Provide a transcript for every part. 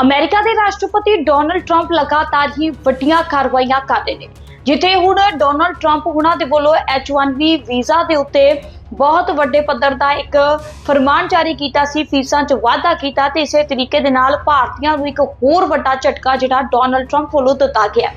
America ਦੇ ਰਾਸ਼ਟਰਪਤੀ Donald Trump ਲਗਾਤਾਰ ਹੀ ਵੱਡੀਆਂ ਕਾਰਵਾਈਆਂ ਕਰ ਰਹੇ ਨੇ, ਜਿੱਥੇ ਹੁਣ ਡੋਨਲਡ ਟਰੰਪ ਉਹਨਾਂ ਦੇ ਵੱਲੋਂ H1B ਵੀਜ਼ਾ ਦੇ ਉੱਤੇ ਬਹੁਤ ਵੱਡੇ ਪੱਧਰ ਦਾ ਇੱਕ ਫਰਮਾਨ ਜਾਰੀ ਕੀਤਾ ਸੀ, ਫੀਸਾਂ 'ਚ ਵਾਧਾ ਕੀਤਾ ਤੇ ਇਸੇ ਤਰੀਕੇ ਦੇ ਨਾਲ ਭਾਰਤੀਆਂ ਨੂੰ ਇੱਕ ਹੋਰ ਵੱਡਾ ਝਟਕਾ ਜਿਹੜਾ ਡੋਨਲਡ ਟਰੰਪ ਵੱਲੋਂ ਦਿੱਤਾ ਗਿਆ।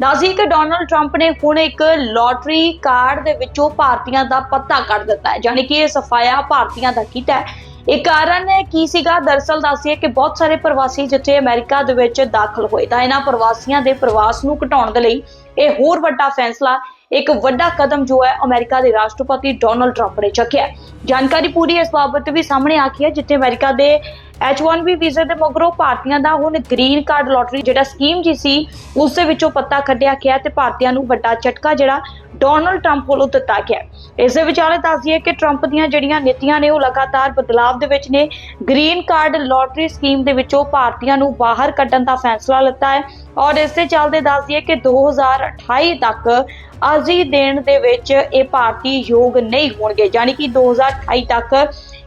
ਦੱਸੀ ਕਿ ਡੋਨਲਡ ਟਰੰਪ ਨੇ ਹੁਣ ਇੱਕ ਲੋਟਰੀ ਕਾਰਡ ਦੇ ਵਿੱਚੋਂ ਭਾਰਤੀਆਂ ਦਾ ਪਤਾ ਕੱਢ ਦਿੱਤਾ ਹੈ ਯਾਨੀ ਕਿ ਇਹ ਸਫਾਇਆ ਭਾਰਤੀਆਂ ਦਾ ਕੀਤਾ ਹੈ। ਇਹ ਕਾਰਨ ਕੀ ਸੀਗਾ? ਦਰਸਲ ਦੱਸੀਏ ਕਿ ਬਹੁਤ ਸਾਰੇ ਪ੍ਰਵਾਸੀ ਜਿੱਥੇ ਅਮਰੀਕਾ ਦੇ ਵਿੱਚ ਦਾਖਲ ਹੋਏ ਤਾਂ ਇਹਨਾਂ ਪ੍ਰਵਾਸੀਆਂ ਦੇ ਪ੍ਰਵਾਸ ਨੂੰ ਘਟਾਉਣ ਦੇ ਲਈ ਇਹ ਹੋਰ ਵੱਡਾ ਫੈਸਲਾ, ਇੱਕ ਵੱਡਾ ਕਦਮ ਜੋ ਹੈ ਅਮਰੀਕਾ ਦੇ ਰਾਸ਼ਟਰਪਤੀ ਡੋਨਲਡ ਟਰੰਪ ਨੇ ਚੱਕਿਆ ਜਾਣਕਾਰੀ ਪੂਰੀ ਇਸ ਬਾਬਤ ਵੀ ਸਾਹਮਣੇ ਆਖੀ ਹੈ, ਜਿੱਥੇ ਅਮਰੀਕਾ ਦੇ H1B ਵੀਜ਼ੇ ਦੇ ਮਗਰੋਂ ਭਾਰਤੀਆਂ ਦਾ ਹੁਣ ਗ੍ਰੀਨ ਕਾਰਡ ਲੋਟਰੀ ਜਿਹੜਾ ਸਕੀਮ ਜੀ ਸੀ, ਉਸ ਦੇ ਵਿੱਚੋਂ ਪੱਤਾ ਕੱਢਿਆ ਗਿਆ ਤੇ ਭਾਰਤੀਆਂ ਨੂੰ ਵੱਡਾ ਝਟਕਾ ਜਿਹੜਾ ਡੋਨਲਡ ਟਰੰਪ ਵੱਲੋਂ ਦਿੱਤਾ ਗਿਆ। ਇਸ ਦੇ ਵਿਚਾਲੇ ਦੱਸ ਕਿ ਟਰੰਪ ਦੀਆਂ ਜਿਹੜੀਆਂ ਨੀਤੀਆਂ ਨੇ, ਉਹ ਲਗਾਤਾਰ ਬਦਲਾਵ ਦੇ ਵਿੱਚ ਨੇ। ਗ੍ਰੀਨ ਕਾਰਡ ਲੋਟਰੀ ਸਕੀਮ ਦੇ ਵਿੱਚੋਂ ਭਾਰਤੀਆਂ ਨੂੰ ਬਾਹਰ ਕੱਢਣ ਦਾ ਫੈਸਲਾ ਲਿੱਤਾ ਹੈ ਔਰ ਇਸ ਦੇ ਚੱਲਦੇ ਦੱਸ ਦਈਏ ਕਿ 2028 ਤੱਕ ਅਰਜ਼ੀ ਦੇਣ ਦੇ ਵਿੱਚ ਇਹ ਭਾਰਤੀ ਯੋਗ ਨਹੀਂ ਹੋਣਗੇ। ਯਾਨੀ ਕਿ 2028 ਤੱਕ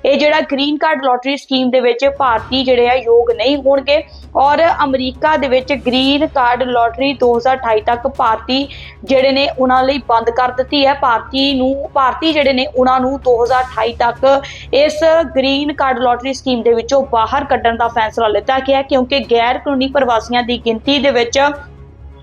ਇਹ ਜਿਹੜਾ ਗ੍ਰੀਨ ਕਾਰਡ ਲੋਟਰੀ ਸਕੀਮ ਦੇ ਵਿੱਚ ਭਾਰਤੀ ਜਿਹੜੇ ਆ ਯੋਗ ਨਹੀਂ ਹੋਣਗੇ ਔਰ ਅਮਰੀਕਾ ਦੇ ਵਿੱਚ ਗ੍ਰੀਨ ਕਾਰਡ ਲੋਟਰੀ 2028 ਤੱਕ ਭਾਰਤੀ ਜਿਹੜੇ ਨੇ ਉਹਨਾਂ ਲਈ ਬੰਦ ਕਰ ਦਿੱਤੀ ਹੈ। ਭਾਰਤੀ ਨੂੰ, ਭਾਰਤੀ ਜਿਹੜੇ ਨੇ ਉਹਨਾਂ ਨੂੰ 2028 ਤੱਕ ਇਸ ਗ੍ਰੀਨ ਕਾਰਡ ਲੋਟਰੀ ਸਕੀਮ ਦੇ ਵਿੱਚੋਂ ਬਾਹਰ ਕੱਢਣ ਦਾ ਫੈਸਲਾ ਲਿੱਤਾ ਗਿਆ ਕਿਉਂਕਿ ਗੈਰ ਕਾਨੂੰਨੀ ਪ੍ਰਵਾਸੀਆਂ ਦੀ ਗਿਣਤੀ ਦੇ ਵਿੱਚ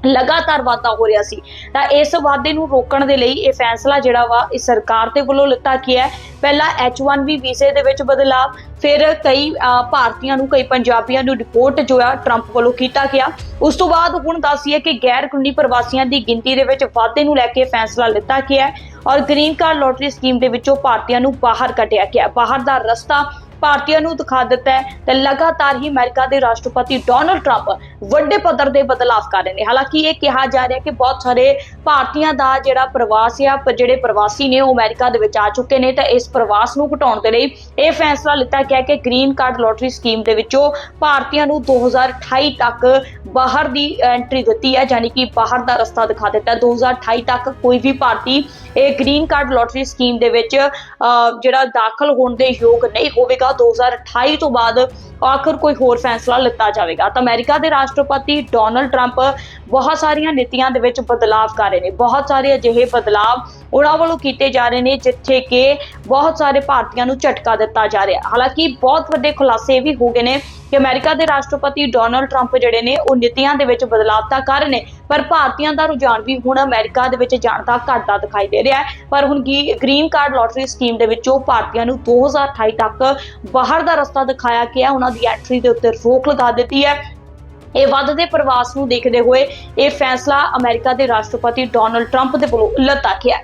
ਲਗਾਤਾਰ ਵਾਧਾ ਹੋ ਰਿਹਾ ਸੀ। ਤਾਂ ਇਸ ਵਾਧੇ ਨੂੰ ਰੋਕਣ ਦੇ ਲਈ ਇਹ ਫੈਸਲਾ ਜਿਹੜਾ ਵਾ ਇਸ ਸਰਕਾਰ ਦੇ ਵੱਲੋਂ ਲਿੱਤਾ ਗਿਆ ਹੈ। ਪਹਿਲਾਂ H1B ਵੀਜ਼ੇ ਦੇ ਵਿੱਚ ਬਦਲਾਅ, ਫਿਰ ਕਈ ਭਾਰਤੀਆਂ ਨੂੰ, ਕਈ ਪੰਜਾਬੀਆਂ ਨੂੰ ਰਿਪੋਰਟ ਜੋ ਹੈ ਟਰੰਪ ਵੱਲੋਂ ਕੀਤਾ ਗਿਆ। ਉਸ ਤੋਂ ਬਾਅਦ ਹੁਣ ਦੱਸੀਏ ਕਿ ਗੈਰ ਕਾਨੂੰਨੀ ਪ੍ਰਵਾਸੀਆਂ ਦੀ ਗਿਣਤੀ ਦੇ ਵਿੱਚ ਵਾਧੇ ਨੂੰ ਲੈ ਕੇ ਫੈਸਲਾ ਲਿੱਤਾ ਗਿਆ ਹੈ ਔਰ ਗ੍ਰੀਨ ਕਾਰਡ ਲੋਟਰੀ ਸਕੀਮ ਦੇ ਵਿੱਚੋਂ ਭਾਰਤੀਆਂ ਨੂੰ ਬਾਹਰ ਕੱਢਿਆ ਗਿਆ ਬਾਹਰ ਦਾ ਰਸਤਾ ਭਾਰਤੀਆਂ ਨੂੰ ਦਿਖਾ ਦਿੱਤਾ ਹੈ। ਤੇ ਲਗਾਤਾਰ ਹੀ ਅਮਰੀਕਾ ਦੇ ਰਾਸ਼ਟਰਪਤੀ ਡੋਨਲਡ ਟਰੰਪ ਵੱਡੇ ਪੱਧਰ ਦੇ ਬਦਲਾਅ ਕਰ ਰਹੇ ਨੇ ਹਾਲਾਂਕਿ ਇਹ ਕਿਹਾ ਜਾ ਰਿਹਾ ਕਿ ਬਹੁਤ ਸਾਰੇ ਭਾਰਤੀਆਂ ਦਾ ਜਿਹੜਾ ਪ੍ਰਵਾਸ ਆ ਜਿਹੜੇ ਪ੍ਰਵਾਸੀ ਨੇ ਉਹ ਅਮਰੀਕਾ ਦੇ ਵਿੱਚ ਆ ਚੁੱਕੇ ਨੇ ਤਾਂ ਇਸ ਪ੍ਰਵਾਸ ਨੂੰ ਘਟਾਉਣ ਦੇ ਲਈ ਇਹ ਫੈਸਲਾ ਲਿੱਤਾ ਗਿਆ ਕਿ ਗ੍ਰੀਨ ਕਾਰਡ ਲੋਟਰੀ ਸਕੀਮ ਦੇ ਵਿੱਚੋਂ ਭਾਰਤੀਆਂ ਨੂੰ 2028 ਤੱਕ ਬਾਹਰ ਦੀ ਐਂਟਰੀ ਦਿੱਤੀ ਹੈ ਯਾਨੀ ਕਿ ਬਾਹਰ ਦਾ ਰਸਤਾ ਦਿਖਾ ਦਿੱਤਾ ਹੈ। 2028 ਤੱਕ ਕੋਈ ਵੀ ਭਾਰਤੀ ਇਹ ਗ੍ਰੀਨ ਕਾਰਡ ਲੋਟਰੀ ਸਕੀਮ ਦੇ ਵਿੱਚ ਅਹ, ਜਿਹੜਾ ਦਾਖਲ ਹੋਣ ਦੇ ਯੋਗ ਨਹੀਂ ਹੋਵੇਗਾ 2028 ਤੋਂ ਬਾਅਦ ਆਖਰ ਕੋਈ ਹੋਰ ਫੈਸਲਾ ਲਿੱਤਾ ਜਾਵੇਗਾ। ਤਾਂ ਅਮਰੀਕਾ ਦੇ ਰਾਸ਼ਟਰਪਤੀ ਡੋਨਲਡ ਟਰੰਪ ਬਹੁਤ ਸਾਰੀਆਂ ਨੀਤੀਆਂ ਦੇ ਵਿੱਚ ਬਦਲਾਅ ਕਰ ਰਹੇ ਨੇ। ਬਹੁਤ ਸਾਰੇ ਅਜਿਹੇ ਬਦਲਾਅ ਉਹਨਾਂ ਵੱਲੋਂ ਕੀਤੇ ਜਾ ਰਹੇ ਨੇ, ਜਿੱਥੇ ਕਿ ਬਹੁਤ ਸਾਰੇ ਭਾਰਤੀਆਂ ਨੂੰ ਝਟਕਾ ਦਿੱਤਾ ਜਾ ਰਿਹਾ। ਹਾਲਾਂਕਿ ਬਹੁਤ ਵੱਡੇ ਖੁਲਾਸੇ ਇਹ ਵੀ ਹੋ ਗਏ ਨੇ। ਕਿ ਅਮਰੀਕਾ ਦੇ ਰਾਸ਼ਟਰਪਤੀ ਡੋਨਲਡ ਟਰੰਪ ਜਿਹੜੇ ਨੇ, ਉਹ ਨੀਤੀਆਂ ਦੇ ਵਿੱਚ ਬਦਲਾਅ ਤਾਂ ਕਰ ਰਹੇ ਨੇ, ਪਰ ਭਾਰਤੀਆਂ ਦਾ ਰੁਝਾਨ ਵੀ ਹੁਣ ਅਮਰੀਕਾ ਦੇ ਵਿੱਚ ਜਾਣ ਦਾ ਘਟਦਾ ਦਿਖਾਈ ਦੇ ਰਿਹਾ ਹੈ। ਪਰ ਹੁਣ ਗੀ- ਗ੍ਰੀਨ ਕਾਰਡ ਲੋਟਰੀ ਸਕੀਮ ਦੇ ਵਿੱਚੋਂ ਭਾਰਤੀਆਂ ਨੂੰ 2028 ਤੱਕ ਬਾਹਰ ਦਾ ਰਸਤਾ ਦਿਖਾਇਆ ਗਿਆ, ਉਹਨਾਂ ਦੀ ਐਂਟਰੀ ਦੇ ਉੱਤੇ ਰੋਕ ਲਗਾ ਦਿੱਤੀ ਹੈ। ਇਹ ਵੱਧਦੇ ਪ੍ਰਵਾਸ ਨੂੰ ਦੇਖਦੇ ਹੋਏ ਇਹ ਫੈਸਲਾ ਅਮਰੀਕਾ ਦੇ ਰਾਸ਼ਟਰਪਤੀ ਡੋਨਲਡ ਟਰੰਪ ਦੇ ਵੱਲੋਂ ਲੱਤਾ ਗਿਆ